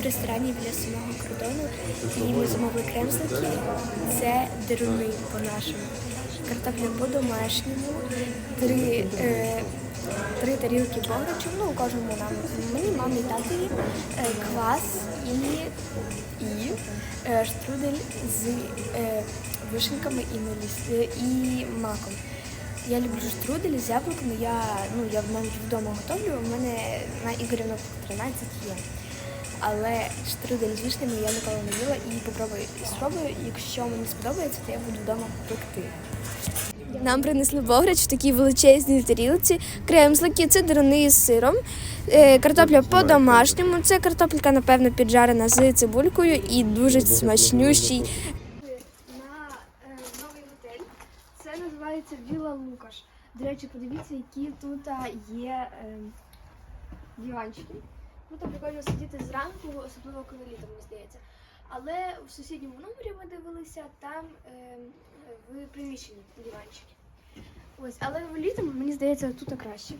в ресторані біля самого кордону, і ми замовили кремслики. Це деруни по-нашому. Картопля по-домашньому, три, е, три тарілки бограчу, ну у кожному нам. Мені, мамі, татові, е, квас і, і е, штрудель з е, вишеньками і, меліс- е, і маком. Я люблю штрудель з яблуками. Я, ну, я навіть вдома готовлю. У мене на Ігорівну 13 є. Але штрудель з вишнями я ніколи не їла і попробую спробую. Якщо мені сподобається, то я буду вдома пекти. Нам принесли бограч в такій величезній тарілці, кремслики, це деруни з сиром, е, картопля по-домашньому. Це картопелька, напевно, піджарена з цибулькою і дуже смачнющий. На е, новий готель. Це називається Віла Лукаш. До речі, подивіться, які тут є е, диванчики. Ну там прикольно сидіти зранку, особливо коли літом, мені здається. Але в сусідньому номері ми дивилися там е, в приміщенні диванчики. Ось, але літом, мені здається, тут краще.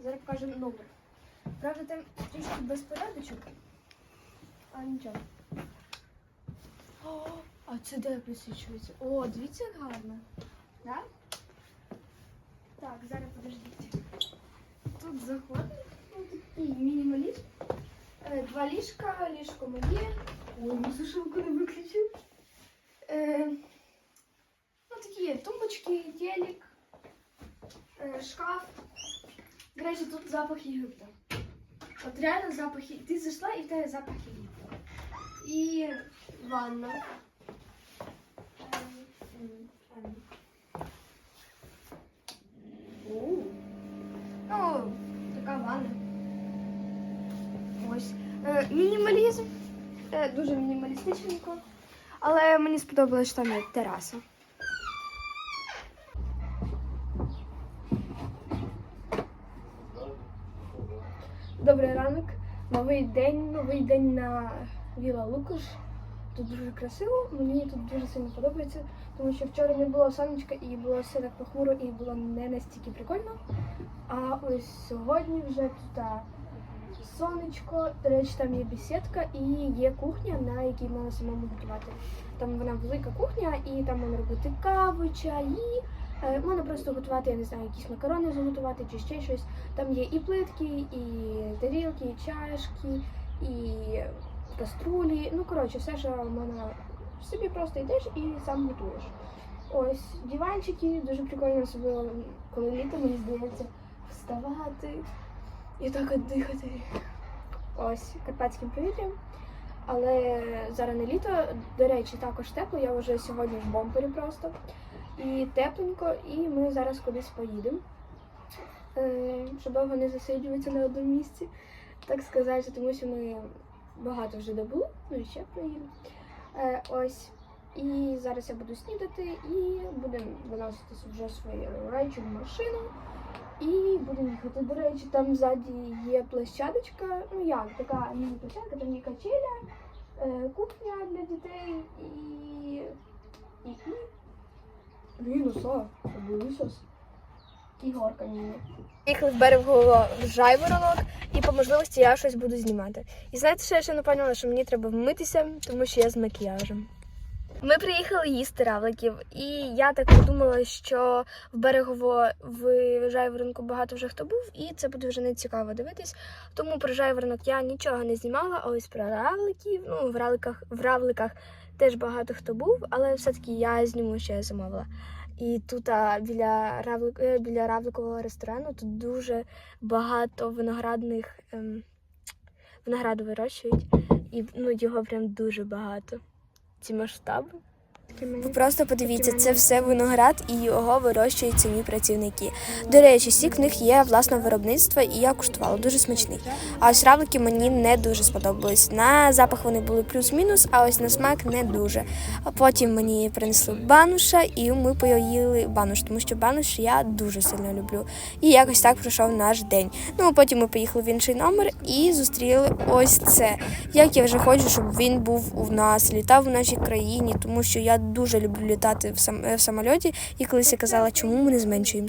Зараз покажу номер. Правда, там трішки безпорядочок. А нічого. О, а це де присвічується? О, дивіться, як гарно. Да? Так, зараз подождіть. Тут заходимо. Ну, такий мінімалізм. Е, Два ліжка, ліжко моє. Ой, ну сушилку не виключив. Е, ну, такі тумбочки, телек, е, шкаф. До речі, тут запах Єгипта. От реально запах Єгипта. Ти зайшла і в тебе запах Єгипта. І ванна. Ем, ем, ем. Оу. Ну, така ванна. Ось. Е, мінімалізм. Е, дуже мінімалістичненько. Але мені сподобалось, що там є тераса. Добрий ранок. Новий день, новий день на Віла Лукаш. Тут дуже красиво, мені тут дуже сильно подобається, тому що вчора не було сонечка і було все так похмуро і було не настільки прикольно. А ось сьогодні вже тут сонечко, до речі, там є бесідка і є кухня, на якій можна самому готувати. Там вона велика кухня, і там можна робити каву, чаї. Е, Можна просто готувати, я не знаю, якісь макарони заготувати чи ще щось. Там є і плитки, і тарілки, і чашки, і каструлі. Ну, коротше, все, що можна собі просто йдеш і сам готуєш. Ось диванчики, дуже прикольно, особливо коли літо, мені здається, вставати і так от дихати. Ось карпатським повітрям. Але зараз не літо. До речі, також тепло. Я вже сьогодні в бомпері просто. І тепленько, і ми зараз кудись поїдемо. Е, щоб довго не засиджуватися на одному місці, так сказати, тому що ми багато вже добули, ну і ще приїдемо. Е, ось. І зараз я буду снідати і будемо виносити вже свою речі в машину. І будемо їхати. До речі, там ззаді є площадочка. Ну як, така міні-площадка, там є качеля, е, кухня для дітей і. і. Блін, оса, обулисос. І горка міні. Їхали в берегово жайворонок, і по можливості я щось буду знімати. І знаєте, що я ще не поняла, що мені треба вмитися, тому що я з макіяжем. Ми приїхали їсти равликів, і я так подумала, що в берегово в жайворонку багато вже хто був, і це буде вже не цікаво дивитись. Тому про жайворонок я нічого не знімала, а ось про равликів. Ну, в равликах, в равликах теж багато хто був, але все-таки я зніму, що я замовила. І тут а, біля равлик, е, біля равликового ресторану тут дуже багато виноградних ем, винограду вирощують, і ну, його прям дуже багато. Ці масштаби. Ви просто подивіться, це все виноград і його вирощують самі працівники. До речі, сік в них є власного виробництва, і я куштувала дуже смачний. А ось равлики мені не дуже сподобались. На запах вони були плюс-мінус, а ось на смак не дуже. А потім мені принесли бануша, і ми поїли бануш, тому що бануш я дуже сильно люблю. І якось так пройшов наш день. Ну а потім ми поїхали в інший номер і зустріли ось це. Як я вже хочу, щоб він був у нас, літав у нашій країні, тому що я дуже люблю літати в сам в самольоті. І колись я казала, чому ми не зменшуємося.